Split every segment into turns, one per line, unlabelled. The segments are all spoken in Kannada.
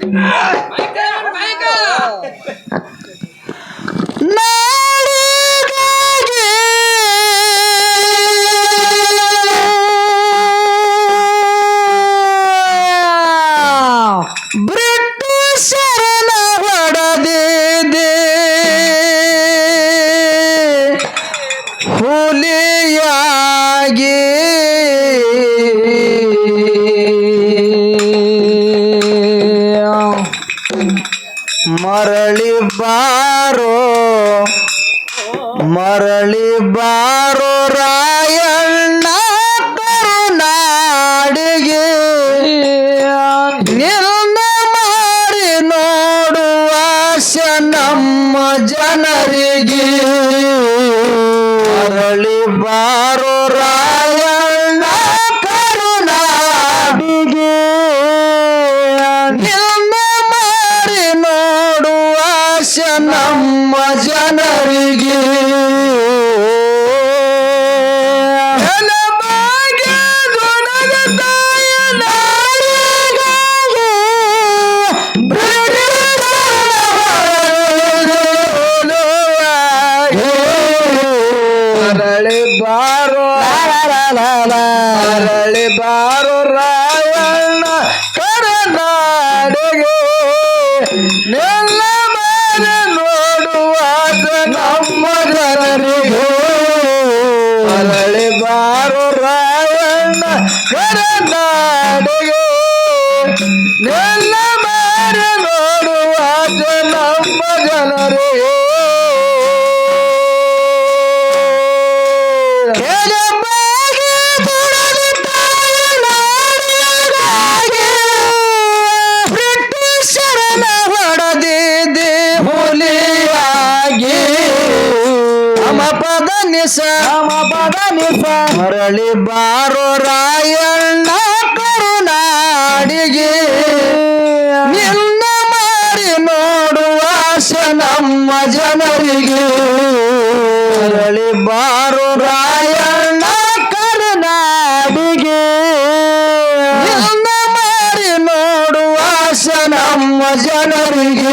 Michael! Michael! ಮರಳಿ ಬಾರೋ, ಅರಳಿ ಬಾರೋ ರಾಯಣ್ಣ, ಕರನಾಡಿಗೆ ನೆಲ್ಲ ಮೇಲೆ ನೋಡುವಾಗ ನಮ್ಮ ಜನರಿಗೆ. ಅರಳಿ ಬಾರೋ ರಾಯಣ್ಣ, ಕರನಾಡಿಗೆ ನೆಲ್ಲ ಮೇಲೆ ನೋಡುವಾಗ ನಮ್ಮ ಜನರಿಗೆ. ಪದ ನಿಸ ಪದ ನಿಸ. ಮರಳಿ ಬಾರೋ ರಾಯಣ್ಣ ಕರುನಾಡಿಗೆ. ನಿನ್ನ ಮಾರಿ ನೋಡುವ ನಮ್ಮ ಜನರಿಗೆ. ಮರಳಿ ಬಾರೋ ರಾಯಣ್ಣ ಕರುನಾಡಿಗೆ. ನಿನ್ನ ಮಾರಿ ನೋಡುವ ನಮ್ಮ ಜನರಿಗೆ.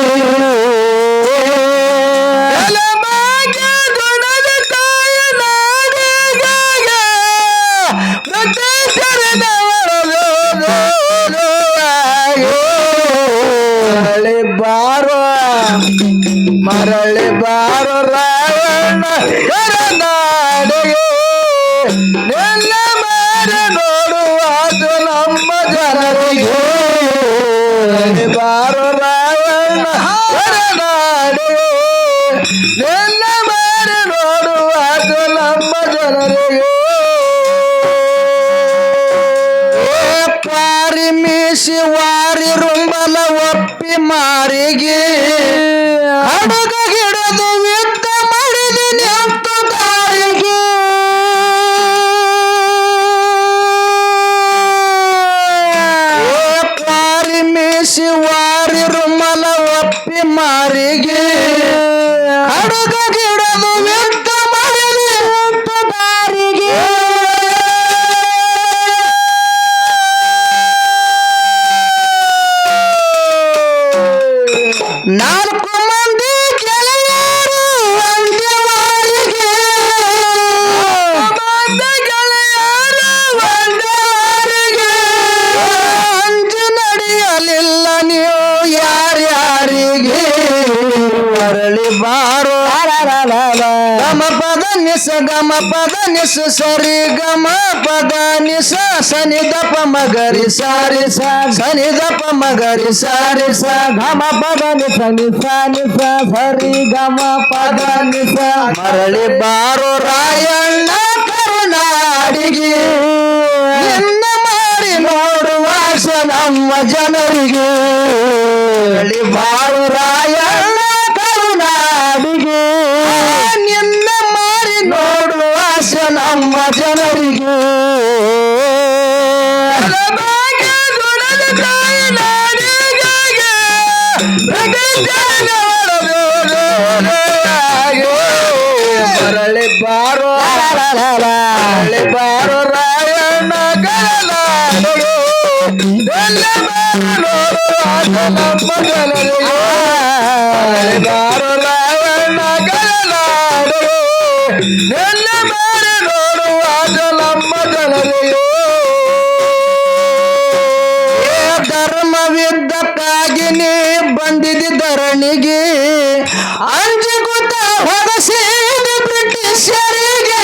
ಮರಳಿ ಬಾರೋ ರಾಯಣ್ಣ ಕರನಾಡಿಗೆ ಎಲ್ಲ ಮಾರಿ ನೋಡುವ ಅದು ನಮ್ಮ ಜನರಿಗೆ. ಮರಳಿ ಬಾರೋ ರಾಯಣ್ಣ ಕರನಾಡಿಗೆ ಎಲ್ಲ ಮಾರಿ ನೋಡುವ ಅದು ನಮ್ಮ ಜನರಿಗೆ. ಪಾರಿ ಮೀಸಿ ವಾರಿ ರುಂಬಲ ಒಪ್ಪಿ ಮಾರಿಗೆ. ಹಡಗ ಗಿಡದು ಯುದ್ಧ ಮಾಡಿದಿ ನಿಂತು ದಾರಿಗೆ ಪಾರಿ ಮೀಸಿ ಪದ ನಿಸ ಸರಿ ಗಮ, ಪದ ನಿಸ ಸನಿ ದಪ ಮಗರಿ ಸಾರಿ ಸನಿ ದಪ ಮಗರಿ ಸಾರಿ ಸ. ಗಮ ಪದ ನಿಸ ನಿಸ ನಿಸ ಸರಿ ಗಮ, ಪದ ನಿಸ ಮರಳಿ ಬಾರು ರಾಯಣ್ಣ ಕರುನಾಡಿಗೆ ನಿನ್ನ ಮಾಡಿ ನೋಡುವ ನಮ್ಮ ಜನರಿಗೆ. ಮರಳಿ ಬಾರೋ ರಾಯಣ್ಣ ನಮ್ಮ ಜನರಿಗೆ. ಮರಳಿ ಬಾರೋ ಮರಳಿ ಬಾರೋ ರಾಯಣ್ಣ ಬಾರ ರಾಯಣ್ಣ ಎಲ್ಲ ಬಾರ ನೋಡುವ ನಮ್ಮ ಜನರೆಯೋ ಧರ್ಮವಿದ್ದಕ್ಕಾಗಿ ನೀ ಬಂದಿದ್ದ ಧರಣಿಗೆ ಅಂಜುಗುತ್ತ ಹೊರಸಿದ ಬ್ರಿಟಿಷರಿಗೆ.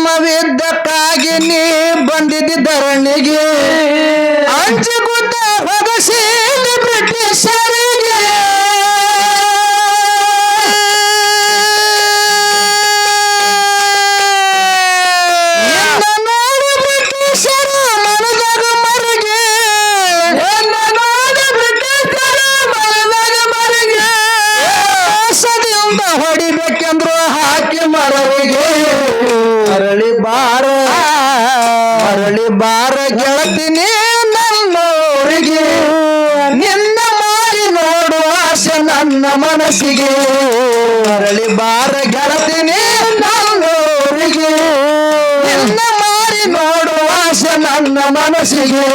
ಧರ್ಮವಿದ್ದಕ್ಕಾಗಿ ನೀ ಬಂದಿದ್ದ ಧರಣಿಗೆ ಅಂಜುಗುತ್ತ ಹೊರಸಿದ ಮನಸ್ಸಿಗೆ ಮರಳಿ ಬಾರ ಗೆಳತಿನಿ ನನ್ನೋರಿಗೆ ನಿನ್ನ ಮಾರಿ ನೋಡುವ ಆಸೆ ನನ್ನ ಮನಸ್ಸಿಗೆ.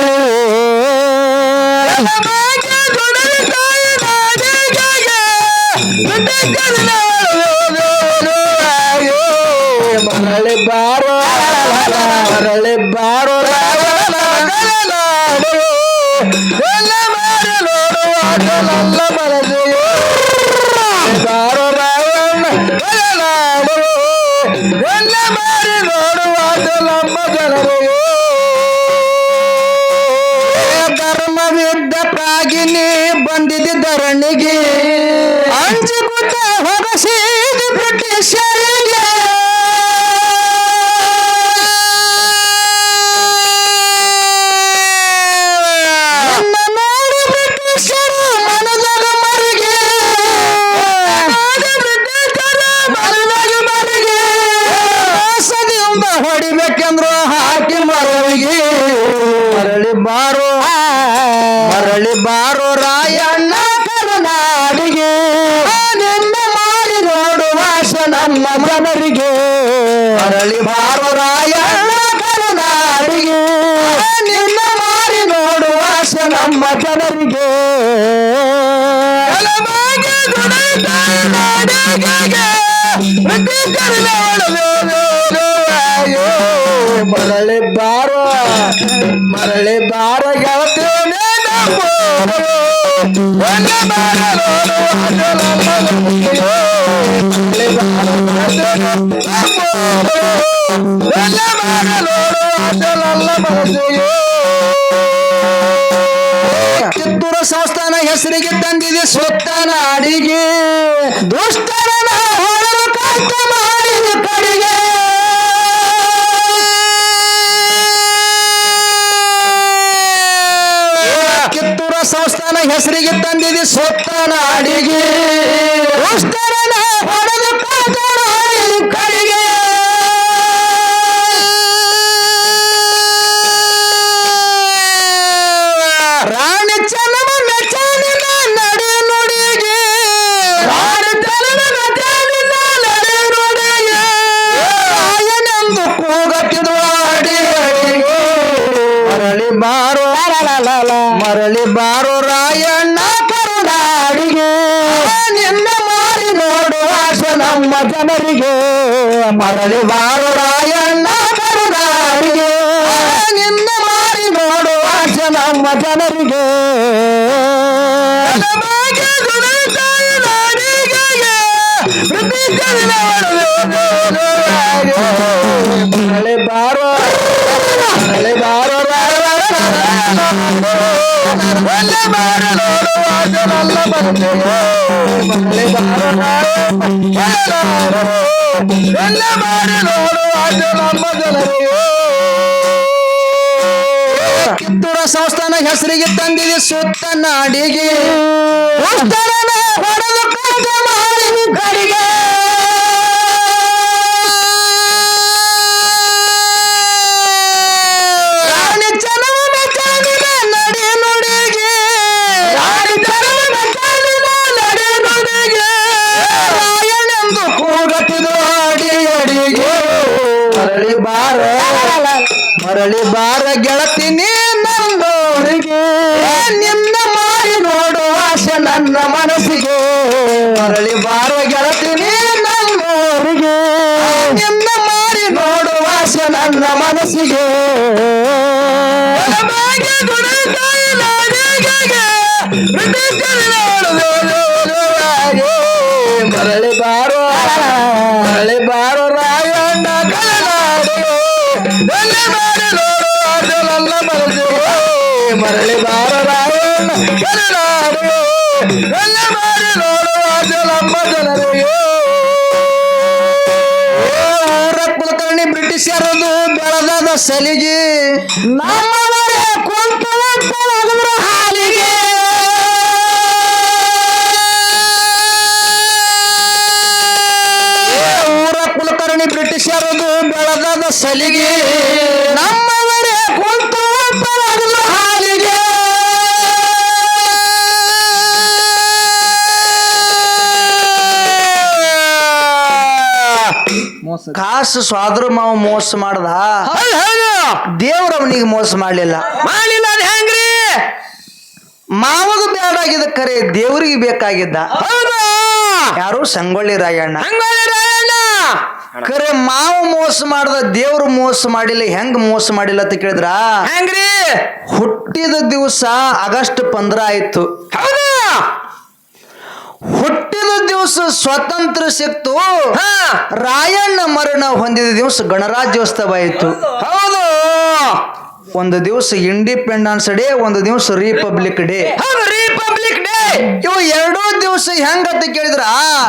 ಮರಳಿ ನಮ್ಮ ಜನರಿಗೆ ಧರ್ಮವಿದ್ದಕ್ಕಾಗಿ ನೀ ಬಂದಿದ್ದ ಧರಣಿಗೆ. ಅಂಜುಗುತ್ತ ಹೊರಸಿದ ಬ್ರಿಟಿಷರಿಗೆ. ನಮ್ಮ ಜನರಿಗೆ. ಮರಳಿ ಬಾರ ಮರಳಿ ಬಾರ ಗೆಳತಿ ಒಂದ ಬಾರ ನೋಡು ಅಜಲಲ್ಲ ನಮ್ಮಿಗೆ. ಮರಳಿ ಬಾರೋ ಸಂಸ್ಥಾನ ಹೆಸರಿಗೆ ತಂದಿದೆ ಸೊತ್ತಾನ ಅಡಿಗೆ. ದುಷ್ಟನ ಕಡೆಗೆ. ಕಿತ್ತೂರು ಸಂಸ್ಥಾನ ಹೆಸರಿಗೆ ತಂದಿದೆ ಸೊತ್ತಾನ ಅಡಿಗೆ. ದುಷ್ಟರನ ಜನರಿಗೆ ಮರಳಿ ಬಾರು ರಾಯಣ್ಣ ಕರುನಾಡಿಗೆ ನಿನ್ನ ಮಾರಿ ನೋಡು ಆಸೆ ನಮ್ಮ ಜನರಿಗೆ ಮರಳಿ ಬಾರೋ ಮರಳಿ ಬಾರೋ ಒಳ್ಳೆ ಮಾಡ ನೋಡು ಆಸೆ ನನ್ನ ಮನಸ್ಸಿಗೆ ಮರಳಿ ಬಾರೋ ಎಲ್ಲ ಮಾಡಿ ನೋಡು ಆಸೆ ನಮ್ಮ ಜನರಿಗೆ ಕಿತ್ತೂರ ಸಂಸ್ಥಾನ ಹೆಸರಿಗೆ ತಂದಿದೆ ಸುತ್ತ ನಾಡಿಗೆ. ದುಷ್ಟರನ್ನ ಮರಳಿ ಬಾರೋ ಮರಳಿ ಬಾರೋ ರಾಯಣ್ಣ ಮರಳಿ ಬಾರೋ ರಾಯಣ್ಣ ಮಾಡಿ ನೋಡು ಅದು ನಮ್ಮ ಜನರಿಗೆ ಕುಲಕರ್ಣಿ ಬ್ರಿಟಿಷರದು ಬೆಳೆದಾದ ಸಲಿಗೆ ನಮ್ಮವರೇ ಕುಂತು ಕುಲಕರ್ಣಿ ಬ್ರಿಟಿಷರದು ಸಲಿಗೆ ನಮ್ಮವರೇ ಕುಂತು ಹಾಲಿಗೆ. ಕಾಸು ಸ್ವಾದ್ರ ಮಾವ ಮೋಸ ಮಾಡ್ದ? ದೇವ್ರ ಅವನಿಗೆ ಮೋಸ ಮಾಡ್ಲಿಲ್ಲ.
ಮಾಡಿಲ್ಲ ಅದ್ ಹೆಂಗ್ರಿ?
ಮಾವಗ ಬೇಡಾಗಿದ್ದ ಕರೆ ದೇವ್ರಿಗೆ ಬೇಕಾಗಿದ್ದ. ಯಾರು ಸಂಗೊಳ್ಳಿ ರಾಯಣ್ಣ.
ಹಂಗಾಗಿ ಮಾವು
ಕರೆ ಮಾವ ಮೋಸ ಮಾಡ್ದ ದೇವ್ರು ಮೋಸ ಮಾಡಿಲ್ಲ ಹೆಂಗ್ ಮೋಸ ಮಾಡಿಲ್ಲ ಅಂತ ಕೇಳಿದ್ರ?
ಹೆಂಗ್ರಿ?
ಹುಟ್ಟಿದ ದಿವಸ ಆಗಸ್ಟ್ ಪಂದ್ರ ಆಯ್ತು.
ಹೌದು?
ಹುಟ್ಟಿದ ದಿವಸ ಸ್ವತಂತ್ರ ಸಿಕ್ತು.
ಹಾ.
ರಾಯಣ್ಣ ಮರಣ ಹೊಂದಿದ ದಿವಸ ಗಣರಾಜ್ಯೋತ್ಸವ ಆಯ್ತು.
ಹೌದು.
ಒಂದು ದಿವಸ ಇಂಡಿಪೆಂಡೆನ್ಸ್ ಡೇ ಒಂದು ದಿವಸ ರಿಪಬ್ಲಿಕ್ ಡೇ
ರಿಪಬ್ಲಿಕ್ ಡೇ
ಇವು ಎರಡೂ ದಿವಸ ಹೆಂಗಂತ ಕೇಳಿದ್ರ?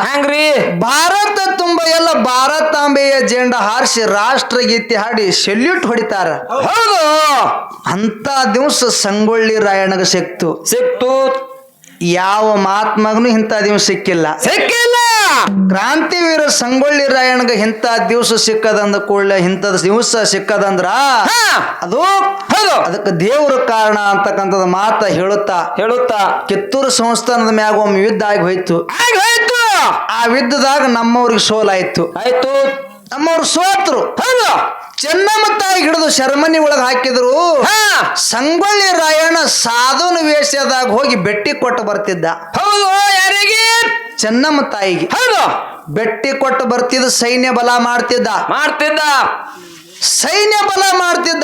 ಹೆಂಗ್ರಿ?
ಭಾರತ ತುಂಬ ಎಲ್ಲ ಭಾರತಾಂಬೆಯ ಜೆಂಡ ಹಾರಿಸಿ ರಾಷ್ಟ್ರಗೀತೆ ಹಾಡಿ ಸೆಲ್ಯೂಟ್ ಹೊಡಿತಾರ.
ಹೌದು!
ಅಂತ ದಿವಸ ಸಂಗೊಳ್ಳಿ ರಾಯಣ್ಣಗೆ ಸಿಕ್ತು.
ಸಿಕ್ತು.
ಯಾವ ಮಹಾತ್ಮಗನು ಇಂಥ ದಿವಸ ಸಿಕ್ಕಿಲ್ಲ.
ಸಿಕ್ಕಿಲ್ಲ!
ಕ್ರಾಂತಿವೀರ ಸಂಗೊಳ್ಳಿ ರಾಯಣ್ಣಗ ಇಂಥ ದಿವಸ ಸಿಕ್ಕದಂದ ಕೂಡಲೇ ಇಂಥದ್ ದಿವಸ ಸಿಕ್ಕದಂದ್ರ ಅದು
ಹೌದು.
ಅದಕ್ಕೆ ದೇವ್ರ ಕಾರಣ ಅಂತಕ್ಕಂಥದ್ದು ಮಾತ ಹೇಳುತ್ತಾ
ಹೇಳುತ್ತಾ.
ಕಿತ್ತೂರು ಸಂಸ್ಥಾನದ ಮ್ಯಾಗ ಒಮ್ಮೆ ಯುದ್ಧ ಆಗಿ ಹೋಯ್ತು.
ಆಗ ಹೋಯ್ತು!
ಆ ಯುದ್ಧದಾಗ ನಮ್ಮವ್ರಿಗೆ ಸೋಲಾಯ್ತು.
ಆಯ್ತು.
ನಮ್ಮವ್ರು ಸೋತ್ರು.
ಹೌದು.
ಚೆನ್ನಮ್ಮ ತಾಯಿ ಹಿಡಿದು ಶರ್ಮನಿ ಒಳಗೆ ಹಾಕಿದ್ರು.
ಹಾ.
ಸಂಗೊಳ್ಳಿ ರಾಯಣ್ಣ ಸಾಧುನ ವೇಷದಾಗ ಹೋಗಿ ಬೆಟ್ಟಿ ಕೊಟ್ಟು ಬರ್ತಿದ್ದ.
ಹೌದು ಯಾರಿಗೆ?
ಚೆನ್ನಮ್ಮ ತಾಯಿಗೆ
ಹೌದು.
ಬೆಟ್ಟಿ ಕೊಟ್ಟು ಬರ್ತಿದ್ದ ಸೈನ್ಯ ಬಲ ಮಾಡ್ತಿದ್ದ.
ಮಾಡ್ತಿದ್ದ.
ಸೈನ್ಯ ಬಲ ಮಾಡ್ತಿದ್ದ.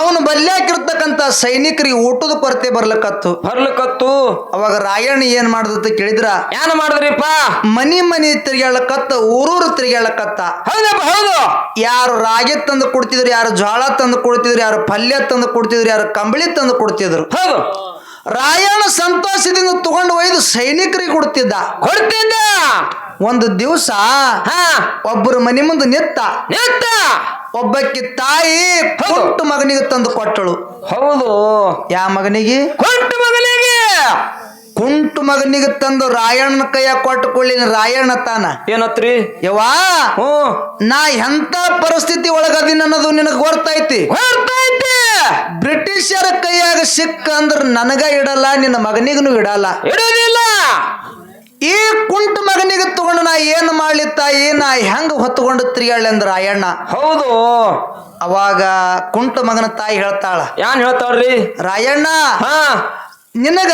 ಅವನು ಬಲ್ಯಾಕಿರ್ತಕ್ಕಂಥ ಸೈನಿಕರಿಗೆ ಊಟದ ಕೊರತೆ ಬರ್ಲಕತ್ತು.
ಬರ್ಲಕತ್ತು.
ಅವಾಗ ರಾಯಣ್ಣ ಏನ್ ಮಾಡ್ದತ್ತ ಕೇಳಿದ್ರ?
ಏನ್ ಮಾಡಿದ್ರಿಪ್ಪ?
ಮನಿ ಮನಿ ತಿರ್ಗ್ಯಾಳಕತ್ತ ಊರೂರು ತಿರ್ಗ್ಯಾಳಕತ್ತ.
ಹೌದಪ್ಪ ಹೌದು.
ಯಾರು ರಾಗಿ ತಂದು ಕೊಡ್ತಿದ್ರು ಯಾರು ಜ್ವಾಳ ತಂದು ಕೊಡ್ತಿದ್ರು ಯಾರು ಪಲ್ಯ ತಂದು ಕೊಡ್ತಿದ್ರು ಯಾರು ಕಂಬಳಿ ತಂದು ಕೊಡ್ತಿದ್ರು.
ಹೌದು.
ರಾಯಣ್ಣ ಸಂತೋಷದಿಂದ ತಗೊಂಡು ಒಯ್ದು ಸೈನಿಕರಿಗೆ ಕೊಡ್ತಿದ್ದ.
ಕೊಡ್ತಿದ್ದ?
ಒಂದು ದಿವಸ
ಹಾ.
ಒಬ್ಬರು ಮನೆ ಮುಂದೆ ನಿತ್ತ
ನಿತ್ತ
ಒಬ್ಬಕ್ಕೆ ತಾಯಿ ಕೊಟ್ಟು ಮಗನಿಗೆ ತಂದು ಕೊಟ್ಟಳು.
ಹೌದು.
ಯಾ ಮಗನಿಗೆ?
ಕುಂಟು ಮಗನಿಗೆ.
ಕುಂಟು ಮಗನಿಗೆ ತಂದು ರಾಯಣ್ಣನ ಕೈಯ ಕೊಟ್ಟುಕೊಳ್ಳಿ ರಾಯಣ್ಣ ತಾನ.
ಏನತ್ರಿ?
ಯವ್ವಾ
ಹ್ಞೂ.
ನಾ ಎಂತ ಪರಿಸ್ಥಿತಿ ಒಳಗದಿನ ಅನ್ನೋದು ನಿನಗೆ ಗೊತ್ತೈತಿ ಬ್ರಿಟಿಷರ ಕೈಯಾಗ ಸಿಕ್ಕ ಅಂದ್ರ ನನಗ ಇಡಲ್ಲ ನಿನ್ನ ಮಗನಿಗೂ ಇಡಲ್ಲ.
ಇಡುದಿಲ್ಲ.
ಈ ಕುಂಟು ಮಗನಿಗೆ ತಗೊಂಡು ನಾ ಏನ್ ಮಾಡಲಿ ತಾಯಿ? ನಾ ಹೆಂಗ ಹೊತ್ಕೊಂಡು ಅಂದ್ರ ರಾಯಣ್ಣ?
ಹೌದು.
ಅವಾಗ ಕುಂಟು ಮಗನ ತಾಯಿ ಹೇಳ್ತಾಳ
ಯಾನ್ ಹೇಳ್ತಾಳ್ರಿ?
ರಾಯಣ್ಣ
ಹಾ.
ನಿನಗ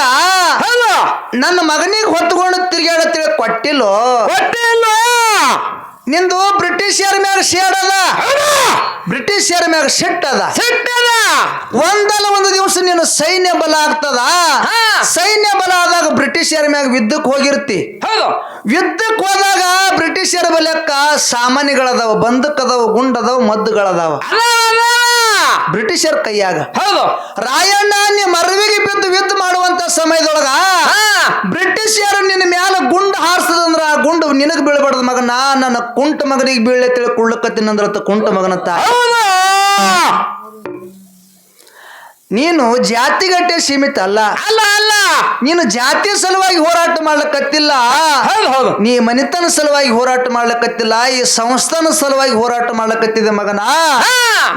ನನ್ನ ಮಗನಿಗೆ ಹೊತ್ಕೊಂಡು ತಿರುಗಾಡತ್ತೇಳಿ ಕೊಟ್ಟಿಲ್ಲೋ?
ಕೊಟ್ಟಿಲ್ಲ?
ನಿಂದು ಬ್ರಿಟಿಷರ ಮ್ಯಾಗ ಶೇಡ್ ಅದ. ಬ್ರಿಟಿಷರ ಮ್ಯಾಗ ಸೆಟ್ ಅದ.
ಸಿಟ್ಟದ
ಒಂದಲ್ಲ ಒಂದು ದಿವಸ ನೀನು ಸೈನ್ಯ ಬಲ ಆಗ್ತದ. ಸೈನ್ಯ ಬಲ ಆದಾಗ ಬ್ರಿಟಿಷರ ಮ್ಯಾಗ ಯುದ್ಧಕ್ಕೆ ಹೋಗಿರ್ತಿ.
ಹೌದು.
ಯುದ್ಧಕ್ಕೆ ಹೋದಾಗ ಬ್ರಿಟಿಷರ ಬಲಕ್ಕ ಸಾಮಾನ್ಯಗಳದಾವ ಬಂದಕ್ಕದವ ಗುಂಡದವ ಮದ್ದುಗಳದಾವ. ಬ್ರಿಟಿಷರ ಕೈಯಾಗ.
ಹೌದು.
ರಾಯಣ್ಣ ಮರವಿಗೆ ಬಿದ್ದು ಯುದ್ಧ ಮಾಡುವಂತ ಸಮಯದೊಳಗ ಬ್ರಿಟಿಷರು ನಿನ್ನ ಮ್ಯಾಲ ಗುಂಡು ಹಾರಿಸದಂದ್ರ ಆ ಗುಂಡು ನಿನಗ್ ಬೀಳ್ಬಾರ್ದು ಮಗ. ನಾ ನನ್ನ ಕುಂಟ ಮಗನಿಗೆ ಬೀಳೆ ತಿಳ್ಕೊಳ್ಳಕತ್ತಿನಂದ್ರ ಕುಂಟ
ಮಗನತ್ತ.
ನೀನು ಜಾತಿಗಟ್ಟೆ ಸೀಮಿತ ಅಲ್ಲ.
ಅಲ್ಲ ಅಲ್ಲ.
ನೀನು ಜಾತಿ ಸಲುವಾಗಿ ಹೋರಾಟ ಮಾಡ್ಲಕತ್ತಿಲ್ಲ.
ಹೌದು ಹೌದು.
ನೀ ಮನಿತನ ಸಲುವಾಗಿ ಹೋರಾಟ ಮಾಡ್ಲಕತ್ತಿಲ್ಲ. ಈ ಸಂಸ್ಥಾನ ಸಲುವಾಗಿ ಹೋರಾಟ ಮಾಡ್ಲಕತ್ತಿದೆ ಮಗನ.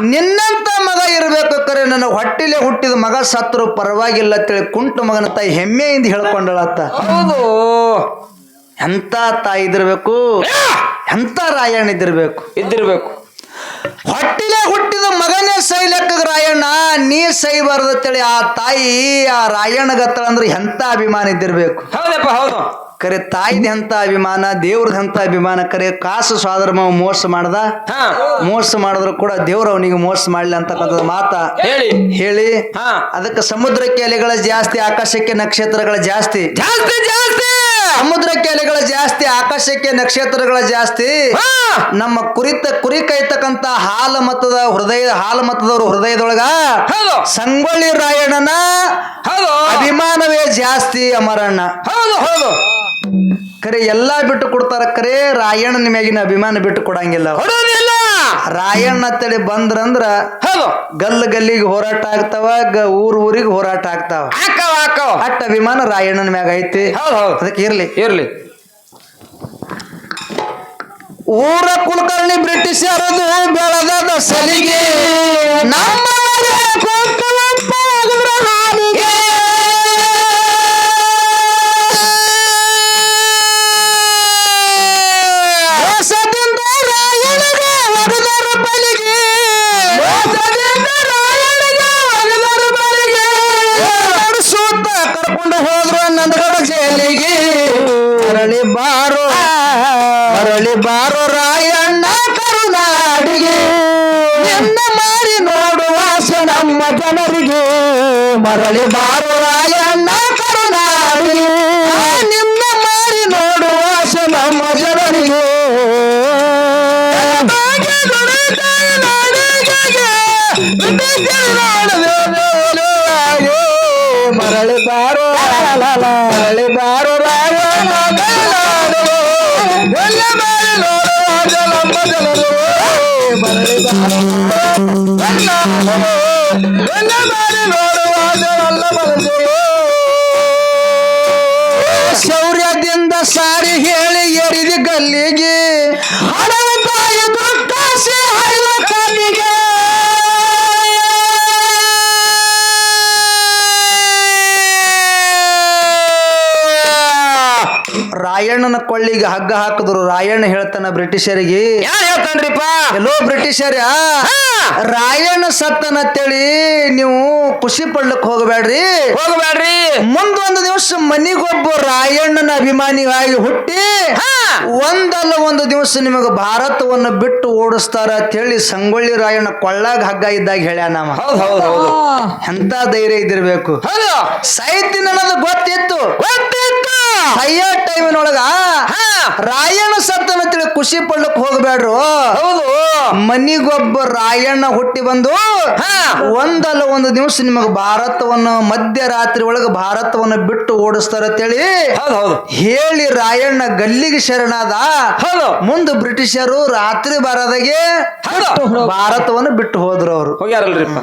ನಿನ್ನಂತ ಮಗ ಇರಬೇಕು ಕರೆ ನನ್ನ ಹೊಟ್ಟಿಲೆ ಹುಟ್ಟಿದ ಮಗ ಸತ್ರು ಪರವಾಗಿಲ್ಲ ತಿಳಿ ಕುಂಟು ಮಗನ ತಾಯಿ ಹೆಮ್ಮೆಯಿಂದ ಹೇಳ್ಕೊಂಡಳತ್ತ
ಹೌದು.
ಎಂತ ತಾಯಿ ಇದಿರ್ಬೇಕು ಎಂತ ರಾಯಣ್ಣ ಇದ್ದಿರ್ಬೇಕು?
ಇದ್ದಿರ್ಬೇಕು.
ಹೊಟ್ಟಿಲೆ ಹುಟ್ಟಿದ ಮಗ ನೀ ಸೈಬಾರ್ದತ್ತೇಳಿ ಆ ತಾಯಿ ಆ ರಾಯಣ್ಣಗತ್ತಳ ಅಂದ್ರೆ ಎಂತ ಅಭಿಮಾನ ಇದ್ದಿರ್ಬೇಕು?
ಹೌದಪ್ಪ ಹೌದು.
ಕರೆ ತಾಯಿದ ಎಂತ ಅಭಿಮಾನ ದೇವ್ರದ ಎಂತ ಅಭಿಮಾನ ಕರೆ ಕಾಸು ಸ್ವಾದರ್ಮ ಮೋಸ ಮಾಡ್ದ? ಮೋಸ ಮಾಡಿದ್ರು ಕೂಡ ದೇವ್ರ ಅವನಿಗೆ ಮೋಸ ಮಾಡ್ಲಿ ಅಂತಕ್ಕಂಥದ್ದು ಮಾತ.
ಹೇಳಿ.
ಹೇಳಿ. ಅದಕ್ಕೆ ಸಮುದ್ರಕ್ಕೆ ಅಲೆಗಳ ಜಾಸ್ತಿ ಆಕಾಶಕ್ಕೆ ನಕ್ಷತ್ರಗಳ ಜಾಸ್ತಿ.
ಜಾಸ್ತಿ ಜಾಸ್ತಿ.
ಸಮುದ್ರಕ್ಕೆ ಅಲೆಗಳ ಜಾಸ್ತಿ ಆಕಾಶಕ್ಕೆ ನಕ್ಷತ್ರಗಳ ಜಾಸ್ತಿ. ನಮ್ಮ ಕುರಿತ ಕುರಿ ಕೈತಕ್ಕಂತ ಹಾಲ ಮತದ ಹೃದಯ ಹಾಲ ಮತದವ್ರ ಹೃದಯದೊಳಗ
ಹೌದು.
ಸಂಗೊಳ್ಳಿ ರಾಯಣ್ಣನ
ಹೌದು.
ಅಭಿಮಾನವೇ ಜಾಸ್ತಿ ಅಮರಣ್ಣ.
ಹೌದು ಹೌದು.
ಕರೆ ಎಲ್ಲಾ ಬಿಟ್ಟು ಕೊಡ್ತಾರ ಕರೆ ರಾಯಣ್ಣನ ಮ್ಯಾಗಿನ ಅಭಿಮಾನ ಬಿಟ್ಟು ಕೊಡಂಗಿಲ್ಲ.
ಕೊಡೋದಿಲ್ಲ!
ರಾಯಣ್ಣ ತಡಿ ಬಂದ್ರಂದ್ರ
ಹಲೋ
ಗಲ್ಲ ಗಲ್ಲಿಗೆ ಹೋರಾಟ ಆಗ್ತಾವ ಗ ಊರ್ ಊರಿಗೆ ಹೋರಾಟ ಆಗ್ತಾವ.
ಹಾಕವ ಹಾಕವ.
ಅಟ್ಟ ಅಭಿಮಾನ ರಾಯಣ್ಣನ ಮ್ಯಾಗ ಐತಿ.
ಹೌದು ಹೌದು.
ಅದಕ್ಕೆ ಇರ್ಲಿ.
ಇರ್ಲಿ.
ಊರ ಕುಲಕರ್ಣಿ ಬ್ರಿಟಿಷರದು ಬೆಳೆದ ಸಲಿಗೆ ನಮ್ಮ ಬಾರೋ ರಾಯಣ್ಣ ಕರುನಾಡಿಗೆ. ನಿನ್ನ ಮಾರಿ ನೋಡುವ ನಮ್ಮ ಜನರಿಗೆ. ಮರಳಿ ಬಾರೋ ರಾಯಣ್ಣ ಕರುನಾಡಿಗೆ. ನಿನ್ನ ಮಾರಿ ನೋಡುವ ನಮ್ಮ ಜನರಿಗೆ. ಮರಳಿ ಬಾರೋ ಮರಳಿ ಬಾರೋ ರಾಯಣ್ಣ. ಶೌರ್ಯದಿಂದ ಸಾರಿ ಹೇಳಿ ಎರಿದಿ ಗಲ್ಲಿಗೆ. ಹಣದ ತಾಯಿ ದುಡ್ಡಾಸೆ ರಾಯಣ್ಣನ ಕೊಳ್ಳಿಗೆ ಹಗ್ಗ ಹಾಕಿದ್ರು. ರಾಯಣ್ಣ ಹೇಳ್ತಾನ ಬ್ರಿಟಿಷರಿಗೆ
ಯಾರು ಹೇಳ್ತಾನ್ರಿಪ್ಪ?
ಎಲ್ಲೋ ಬ್ರಿಟಿಷರ ರಾಯಣ್ಣ ಸತ್ತನತ್ತೇಳಿ ನೀವು ಖುಷಿ ಪಡ್ಲಕ್ ಹೋಗಬೇಡ್ರಿ.
ಹೋಗಬೇಡ್ರಿ.
ಮುಂದೊಂದು ದಿವಸ ಮನಿಗೊಬ್ಬ ರಾಯಣ್ಣನ ಅಭಿಮಾನಿಯಾಗಿ ಹುಟ್ಟಿ ಒಂದಲ್ಲ ಒಂದು ದಿವಸ ನಿಮಗೆ ಭಾರತವನ್ನು ಬಿಟ್ಟು ಓಡಿಸ್ತಾರ ಅಂತ ಹೇಳಿ ಸಂಗೊಳ್ಳಿ ರಾಯಣ್ಣ ಕೊಳ್ಳಾಗ ಹಗ್ಗ ಇದ್ದಾಗ ಹೇಳ್ಯಾನ ನಮ್ಮ
ಹೌದು ಹೌದು ಹೌದು.
ಎಂತ ಧೈರ್ಯ ಇದ್ದಿರ್ಬೇಕು. ಸೈತಿ ಅನ್ನೋದು ಗೊತ್ತಿತ್ತು.
ಗೊತ್ತಿತ್ತು.
ಸಯ್ಯ ಟೈಮಿನೊಳಗ ರಾಯಣ್ಣ ಸತ್ತನ ತಿಳಿ ಖುಷಿ ಪಡ್ಲಕ್ ಹೋಗ್ಬೇಡ್ರು
ಹೌದು.
ಮನಿಗೊಬ್ಬ ರಾಯಣ್ಣ ಹುಟ್ಟಿ ಬಂದು ಒಂದಲ್ಲ ಒಂದು ದಿವಸ ನಿಮಗೆ ಭಾರತವನ್ನು ಮಧ್ಯರಾತ್ರಿ ಒಳಗ ಭಾರತವನ್ನು ಬಿಟ್ಟು ಓಡಿಸ್ತಾರ ಅಂತೇಳಿ ಹೇಳಿ ರಾಯಣ್ಣ ಗಲ್ಲಿಗೆ ಶರಣಾದ.
ಹೌದು.
ಮುಂದೆ ಬ್ರಿಟಿಷರು ರಾತ್ರಿ ಬರದಾಗೆ ಭಾರತವನ್ನು ಬಿಟ್ಟು ಹೋದ್ರು ಅವರು.
ಹೋಗ್ಯಾರಲ್ರಿಪ್ಪ.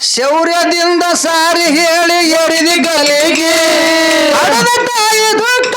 ಶೌರ್ಯದಿಂದ ಸಾರಿ ಹೇಳಿ ಎರಿದಿ ಗಲಿಗೆ. ತಾಯಿ ದುಃಖ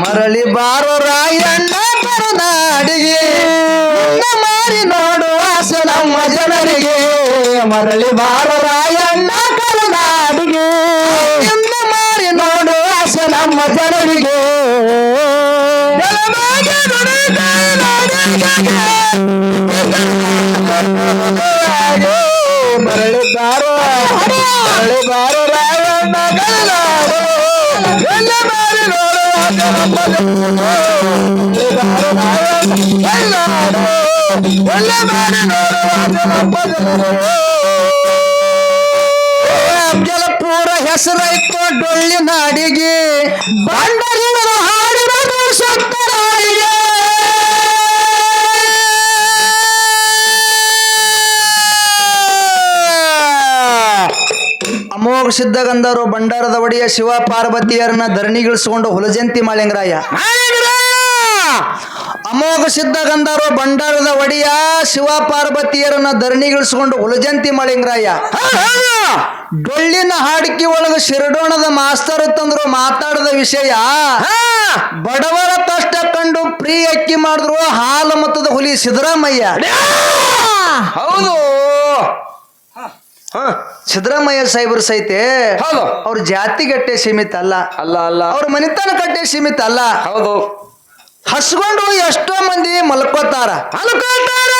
ಮರಳಿ ಬಾರೋ ರಾಯಣ್ಣ ಕರುನಾಡಿಗೆ ನಿನ್ನ ಮಾರಿ ನೋಡುವ ನಮ್ಮ ಜನರಿಗೆ. ಮರಳಿ ಬಾರೋ ರಾಯಣ್ಣ ಕರುನಾಡಿಗೆ ಮಾರಿ ನೋಡುವ ನಮ್ಮ ಜನರಿಗೆ. ಜನರಿಗೆ. ಪೂರ ಹೆಸರೈತು ಡೊಳ್ಳಿನ ಅಡಿಗೆ ಬಂಡರಿಗಳು ಹಾಡಿರೋದು ಸತ್ತ ಅಮೋಘ ಸಿದ್ಧಗಂಧರು ಭಂಡಾರದ ಒಡೆಯ ಶಿವ ಪಾರ್ವತಿಯರನ್ನ ಧರಣಿಗಿಳಿಸಿಕೊಂಡು ಹುಲಜಂತಿ ಮಾಳಿಂಗರಾಯ ಅಮೋಘ ಸಿದ್ಧ ಬಂಡಾರದ ಭಂಡಾರದ ಒಡೆಯ ಶಿವ ಪಾರ್ವತಿಯರನ್ನ ಧರಣಿಗಿಳಿಸಿಕೊಂಡು ಹುಲಜಂತಿ ಮಾಳಿಂಗರಾಯ ಡೊಳ್ಳಿನ ಹಾಡಿಕೆ ಒಳಗ ಶಿರಡೋಣದ ಮಾಸ್ತರ್ ತಂದ್ರು ಮಾತಾಡದ ವಿಷಯ. ಬಡವರ ಕಷ್ಟ ಕಂಡು ಪ್ರೀ ಅಕ್ಕಿ ಮಾಡಿದ್ರು ಹಾಲು ಮತದ ಹುಲಿ ಸಿದ್ದರಾಮಯ್ಯ.
ಹೌದು. ಹ,
ಸಿದ್ದರಾಮಯ್ಯ ಸಾಹೇಬ್ರು ಸಹಿತ
ಹೌದು.
ಅವ್ರ ಜಾತಿಗಟ್ಟೆ ಸೀಮಿತ ಅಲ್ಲ.
ಅಲ್ಲ ಅಲ್ಲ.
ಅವ್ರ ಮನೆತನ ಕಟ್ಟೆ ಸೀಮಿತ ಅಲ್ಲ.
ಹೌದು.
ಹಸ್ಕೊಂಡು ಎಷ್ಟೋ ಮಂದಿ ಮಲ್ಕೋತಾರ.
ಮಲ್ಕೋತಾರ.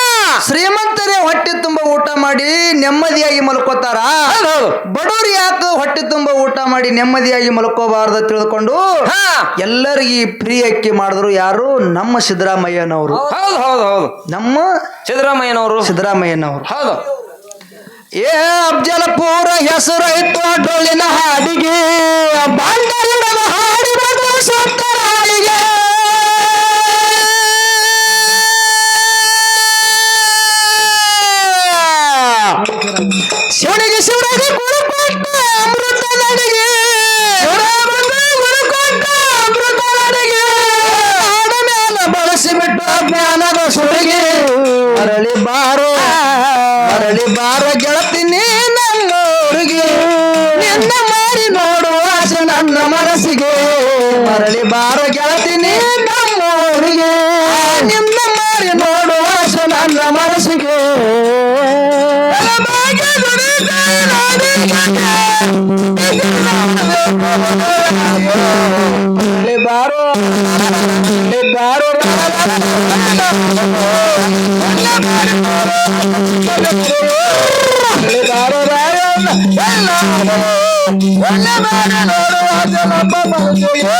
ಶ್ರೀಮಂತರೇ ಹೊಟ್ಟೆ ತುಂಬ ಊಟ ಮಾಡಿ ನೆಮ್ಮದಿಯಾಗಿ ಮಲ್ಕೋತಾರ. ಬಡವರು ಯಾಕೆ ಹೊಟ್ಟೆ ತುಂಬ ಊಟ ಮಾಡಿ ನೆಮ್ಮದಿಯಾಗಿ ಮಲ್ಕೋಬಾರ್ದು ತಿಳ್ಕೊಂಡು
ಹಾ.
ಎಲ್ಲರಿಗೆ ಫ್ರೀ ಅಕ್ಕಿ ಮಾಡಿದ್ರು ಯಾರು? ನಮ್ಮ ಸಿದ್ದರಾಮಯ್ಯನವರು.
ಹೌದು ಹೌದು ಹೌದು.
ನಮ್ಮ
ಸಿದ್ದರಾಮಯ್ಯನವರು.
ಸಿದ್ದರಾಮಯ್ಯನವರು.
ಹೌದು.
ಏ ಅಫ್ಜಲಪುರ ಹೆಸರಾಯ್ತು ಡೊಳ್ಳಿನ ಹಾಡಿಗೆ. ಬಾಂಧವ್ಯದ ಹಾಡಿ ಬಂದು ಸುತ್ತರಾಳಿಗೆ ಶಿವನಿಗೆ ಶಿವನಿಗೆ ಗುರು ಕೊಟ್ಟ ಅಮೃತ ನಡಿಗೆ ಗುರು ಕೊಟ್ಟ ಅಮೃತ ನಡಿಗೆ ಆಡ ಮ್ಯಾಲ ಬಳಸಿಬಿಟ್ಟು ಜ್ಞಾನದ ಸುಳಿಗೆ. ಅರಳಿ ಬಾರೋ ಮರಳಿ ಬಾರ ಗೆಳತೀನಿ ನನ್ನೂರಿಗೆ ನಿನ್ನ ಮಾರಿ ನೋಡುವ ನನ್ನ ಮನಸ್ಸಿಗೆ. ಮರಳಿ ಬಾರ ಗೆಳತೀನಿ ನಮ್ಮೂರಿಗೆ ನಿನ್ನ ಮಾರಿ ನೋಡುವ ನನ್ನ ಮನಸ್ಸಿಗೆ. ಒಳ್ಳೆ ಬಾರ ನೋಡುವ ಬಂದಿಗೆ